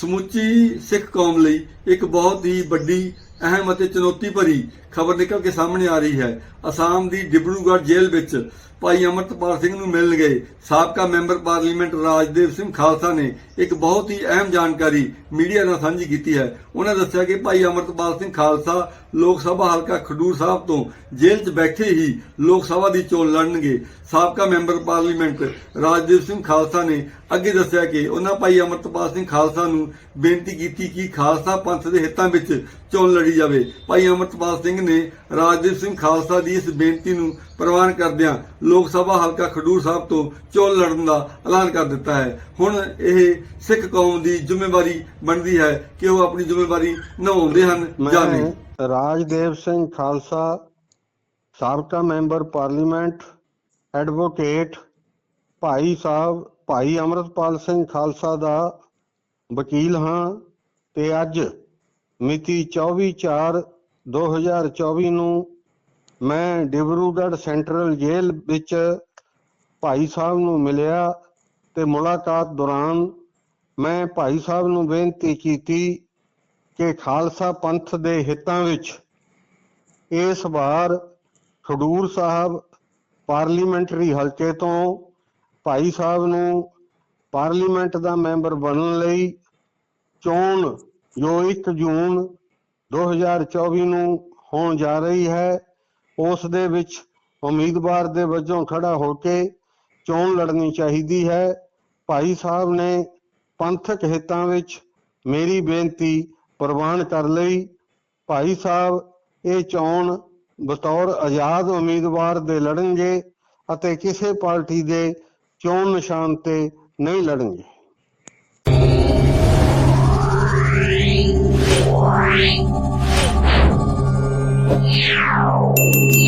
ਸਮੁੱਚੀ ਸਿੱਖ ਕੌਮ ਲਈ ਇੱਕ ਬਹੁਤ ਹੀ ਵੱਡੀ, ਅਹਿਮ ਅਤੇ ਚੁਣੌਤੀ ਭਰੀ ਖਬਰ ਨਿਕਲ ਕੇ ਸਾਹਮਣੇ ਆ ਰਹੀ ਹੈ। ਅਸਾਮ ਦੀ ਡਿਬਰੂਗੜ੍ਹ ਜੇਲ੍ਹ ਵਿੱਚ ਭਾਈ ਅਮਰਤਪਾਲ ਸਿੰਘ ਨੂੰ ਮਿਲਣ ਗਏ ਸਾਬਕਾ ਮੈਂਬਰ ਪਾਰਲੀਮੈਂਟ ਰਾਜਦੇਵ ਸਿੰਘ ਖਾਲਸਾ ਨੇ ਇੱਕ ਬਹੁਤ ਹੀ ਅਹਿਮ ਜਾਣਕਾਰੀ ਮੀਡੀਆ ਨਾਲ ਸਾਂਝੀ ਕੀਤੀ ਹੈ। ਉਹਨਾਂ ਦੱਸਿਆ ਕਿ ਭਾਈ ਅਮਰਤਪਾਲ ਸਿੰਘ ਖਾਲਸਾ ਲੋਕ ਸਭਾ ਹਲਕਾ ਖਡੂਰ ਸਾਹਿਬ ਤੋਂ ਜੇਲ੍ਹ 'ਚ ਬੈਠੇ ਹੀ ਲੋਕ ਸਭਾ ਦੀ ਚੋਣ ਲੜਨਗੇ। ਸਾਬਕਾ ਮੈਂਬਰ ਪਾਰਲੀਮੈਂਟ ਰਾਜਦੀਪ ਸਿੰਘ ਖਾਲਸਾ ਨੇ ਅੱਗੇ ਦੱਸਿਆ ਕਿ ਉਹਨਾਂ ਭਾਈ ਅਮਰਤਪਾਲ ਸਿੰਘ ਖਾਲਸਾ ਨੂੰ ਬੇਨਤੀ ਕੀਤੀ ਕਿ ਖਾਲਸਾ ਪੰਥ ਦੇ ਹਿੱਤਾਂ ਵਿੱਚ ਚੋਣ ਲੜੀ ਜਾਵੇ। ਭਾਈ ਅਮਰਤਪਾਲ ਸਿੰਘ ਨੇ ਰਾਜਦੀਪ ਸਿੰਘ ਖਾਲਸਾ ਦੀ ਇਸ ਬੇਨਤੀ ਨੂੰ ਪ੍ਰਵਾਨ ਕਰਦਿਆਂ ਲੋਕ ਸਭਾ ਹਲਕਾ ਖਡੂਰ ਸਾਹਿਬ ਤੋਂ ਚੋਣ ਲੜਨ ਦਾ ਐਲਾਨ ਕਰ ਦਿੱਤਾ ਹੈ। ਹੁਣ ਇਹ ਸਿੱਖ ਕੌਮ ਦੀ ਜ਼ਿੰਮੇਵਾਰੀ ਬਣਦੀ ਹੈ ਕਿ ਉਹ ਆਪਣੀ ਜ਼ਿੰਮੇਵਾਰੀ ਨਿਭਾਉਂਦੇ ਹਨ ਜਾਂ ਨਹੀਂ। ਰਾਜਦੇਵ ਸਿੰਘ ਖਾਲਸਾ ਸਾਬਕਾ member parliament advocate Bhai Sahib ਭਾਈ ਅਮਰਤਪਾਲ ਸਿੰਘ ਖਾਲਸਾ ਦਾ ਵਕੀਲ ਹਾਂ ਤੇ ਅੱਜ ਮਿਤੀ 24/4/2024 ਨੂੰ ਮੈਂ ਡਿਬਰੂਗੜ੍ਹ ਸੈਂਟਰਲ ਜੇਲ੍ਹ ਵਿੱਚ ਭਾਈ ਸਾਹਿਬ ਨੂੰ ਮਿਲਿਆ ਤੇ ਮੁਲਾਕਾਤ ਦੌਰਾਨ ਮੈਂ ਭਾਈ ਸਾਹਿਬ ਨੂੰ ਬੇਨਤੀ ਕੀਤੀ ਕਿ ਖਾਲਸਾ ਪੰਥ ਦੇ ਹਿੱਤਾਂ ਵਿੱਚ ਇਸ ਵਾਰ ਖਡੂਰ ਸਾਹਿਬ ਪਾਰਲੀਮੈਂਟਰੀ ਹਲਕੇ ਤੋਂ ਭਾਈ ਸਾਹਿਬ ਨੂੰ ਪਾਰਲੀਮੈਂਟ ਦਾ ਮੈਂਬਰ ਬਣਨ ਲਈ ਚੋਣ, ਜੋ 1 ਜੂਨ 2024 ਨੂੰ ਹੋਣ ਜਾ ਰਹੀ ਹੈ, ਉਸ ਦੇ ਵਿੱਚ ਉਮੀਦਵਾਰ ਦੇ ਵਜੋਂ ਖੜਾ ਹੋ ਕੇ ਚੋਣ ਲੜਨੀ ਚਾਹੀਦੀ ਹੈ। ਭਾਈ ਸਾਹਿਬ ਨੇ ਪੰਥਕ ਹਿੱਤਾਂ ਵਿੱਚ ਮੇਰੀ ਬੇਨਤੀ ਪ੍ਰਵਾਨ ਕਰ ਲਈ ਭਾਈ ਸਾਹਿਬ, ਇਹ ਚੋਣ ਬਤੌਰ ਆਜ਼ਾਦ ਉਮੀਦਵਾਰ ਦੇ ਲੜਨਗੇ ਅਤੇ ਕਿਸੇ ਪਾਰਟੀ ਦੇ ਚੋਣ ਨਿਸ਼ਾਨ ਤੇ ਨਹੀਂ ਲੜਨਗੇ Yeah.